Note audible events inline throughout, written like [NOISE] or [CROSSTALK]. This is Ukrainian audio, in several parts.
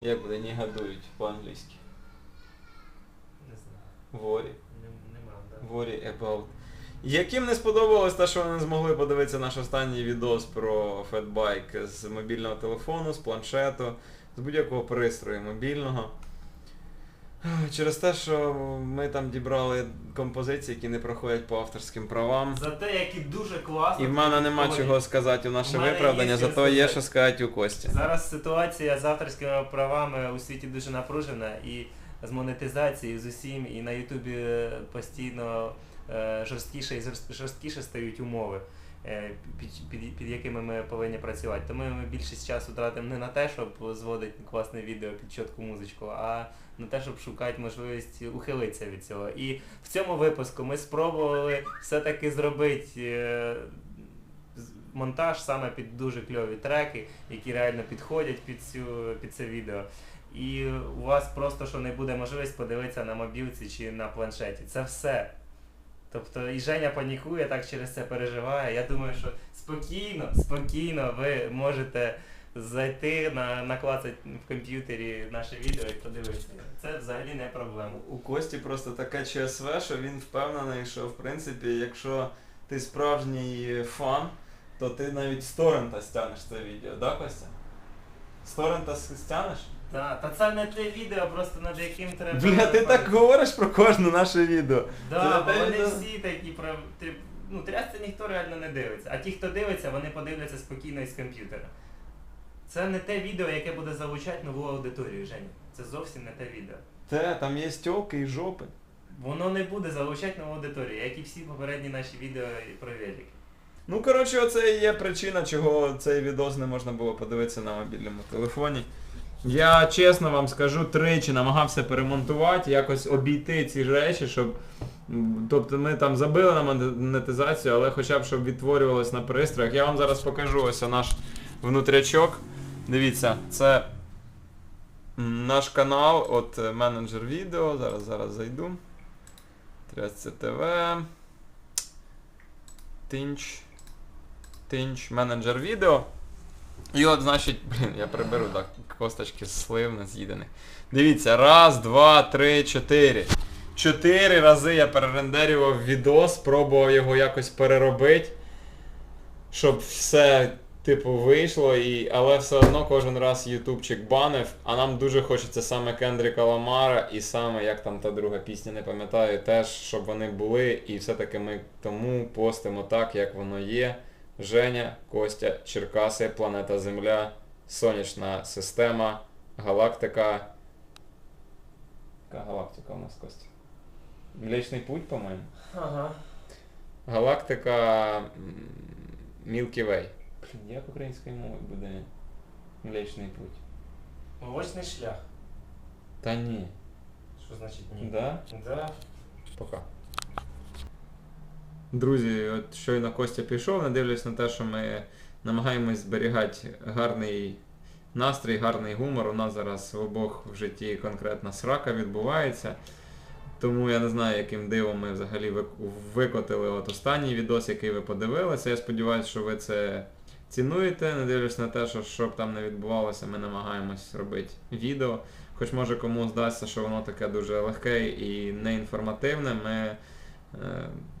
Як буде негодують по-англійськи? Не знаю. Worry. Не- Нема, да. Worry about. Яким не сподобалось те, що вони не змогли подивитися наш останній відос про фетбайк з мобільного телефону, з планшету, з будь-якого пристрою мобільного. [LAUGHS] Через те, що ми там дібрали композиції, які не проходять по авторським правам. Зате які дуже класно. І в мене нема підходять. чого сказати у наше У виправдання, зато є що сказати у Кості. Зараз ситуація з авторськими правами у світі дуже напружена і з монетизацією з усім, і на Ютубі постійно е, жорсткіше і жорсткіше стають умови, під, під, під якими ми повинні працювати. Тому ми більшість часу тратимо не на те, щоб зводити класне відео під чітку музичку, а на те, щоб шукати можливість ухилитися від цього. І в цьому випуску ми спробували все-таки зробити. е, монтаж саме під дуже кльові треки, які реально підходять під цю під це відео. І у вас просто що не буде можливість подивитися на мобілці чи на планшеті. Це все. Тобто і Женя панікує, так через це переживає. Я думаю, що спокійно, спокійно ви можете зайти на наклацати в комп'ютері наше відео і подивитися. Це взагалі не проблема. У Кості просто таке ЧСВ, що він впевнений, що в принципі, якщо ти справжній фан, то ти навіть з торрента стягнеш це відео, да, Костя? З торрента с- стягнеш? Та, та це не те відео, просто над яким треба. Бля, ти так говориш про кожне наше відео. Да, бо вони відео. всі такі про. Ну, трясся ніхто реально не дивиться. А ті, хто дивиться, вони подивляться спокійно із комп'ютера. Це не те відео, яке буде залучати нову аудиторію, Женя. Це зовсім не те відео. Те, там є стьолки і жопи. Воно не буде залучати нову аудиторію, як і всі попередні наші відео і про велик. Ну, коротше, оце і є причина, чого цей відос не можна було подивитися на мобільному телефоні. Я чесно вам скажу, тричі намагався перемонтувати, якось обійти ці речі, щоб. Тобто ми там забили на монетизацію, але хоча б щоб відтворювалось на пристроях. Я вам зараз покажу ось наш внутрячок. Дивіться, це наш канал, от е, менеджер відео. Зараз зараз зайду. Трясця ТВ. Тинч. Тинч, менеджер відео. І от, значить, блін, я приберу так, косточки слив не з'їдених. Дивіться, раз, два, три, чотири. Чотири рази я перерендерював відос, пробував його якось переробити, щоб все, типу, вийшло, і... але все одно кожен раз ютубчик банив, а нам дуже хочеться саме Кендріка Ламара і саме, як там та друга пісня, не пам'ятаю, теж, щоб вони були, і все-таки ми тому постимо так, як воно є. Женя, Костя, Черкаси, планета Земля, Сонячна система, галактика. Яка галактика у нас Костя? Млечний путь, по-моєму. Ага. Галактика м, Milky Way. Блін, як українською мовою буде Млечний путь? Молочний шлях. Та ні. Що значить ні? Да? Да. Пока. Друзі, от щойно Костя пішов, не дивлячись на те, що ми намагаємось зберігати гарний настрій, гарний гумор. У нас зараз в обох в житті конкретна срака відбувається. Тому я не знаю, яким дивом ми взагалі викотили от останній відос, який ви подивилися. Я сподіваюся, що ви це цінуєте, не дивлячись на те, що що б там не відбувалося, ми намагаємось робити відео. Хоч може кому здасться, що воно таке дуже легке і неінформативне, ми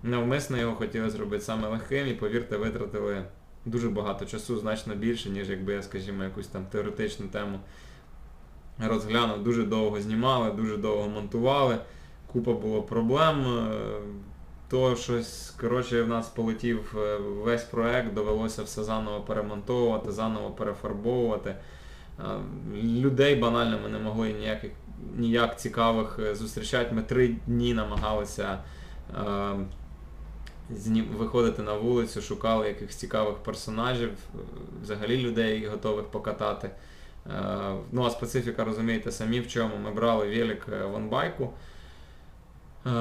навмисно його хотіли зробити саме легким і, повірте, витратили дуже багато часу, значно більше, ніж якби я, скажімо, якусь там теоретичну тему розглянув. Дуже довго знімали, дуже довго монтували, купа було проблем. е, То щось, коротше, в нас полетів е, весь проект, довелося все заново перемонтовувати, заново перефарбовувати. Е, Людей банально ми не могли ніяких, ніяк цікавих е, зустрічати. Ми три дні намагалися е, виходити на вулицю, шукали якихось цікавих персонажів, е, взагалі людей готових покатати. Е, Ну а специфіка, розумієте, самі в чому. Ми брали велик е, ванбайку,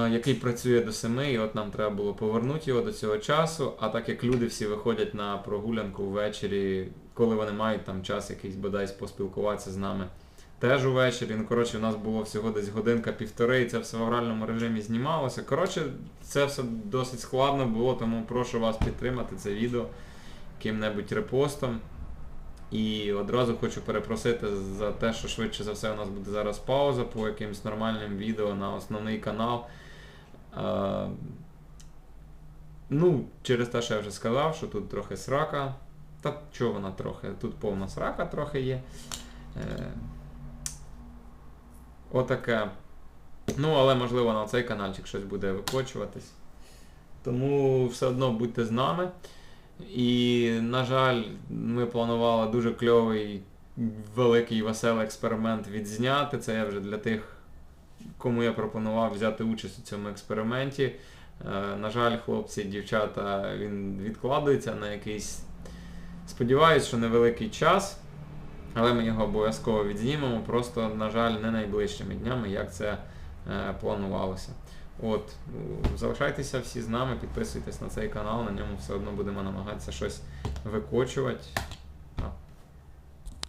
який працює до 7, і от нам треба було повернути його до цього часу. А так як люди всі виходять на прогулянку ввечері, коли вони мають там час якийсь бодай поспілкуватися з нами. Теж увечері. Ну, коротше, у нас було всього десь годинка-півтори, і це все в авральному режимі знімалося. Коротше, це все досить складно було, тому прошу вас підтримати це відео яким-небудь репостом. І одразу хочу перепросити за те, що швидше за все у нас буде зараз пауза по якимось нормальним відео на основний канал. Е, ну, через те, що я вже сказав, що тут трохи срака. Та чого вона трохи? Тут повна срака трохи є. Е, отаке. Ну, але можливо на цей каналчик щось буде викочуватись. Тому все одно будьте з нами. І, на жаль, ми планували дуже кльовий, великий веселий експеримент відзняти. Це я вже для тих, кому я пропонував взяти участь у цьому експерименті. Е, на жаль, хлопці, дівчата, він відкладується на якийсь, сподіваюсь, що невеликий час. Але ми його обов'язково відзнімемо, просто, на жаль, не найближчими днями, як це е, планувалося. От, ну, залишайтеся всі з нами, підписуйтесь на цей канал, на ньому все одно будемо намагатися щось викочувати.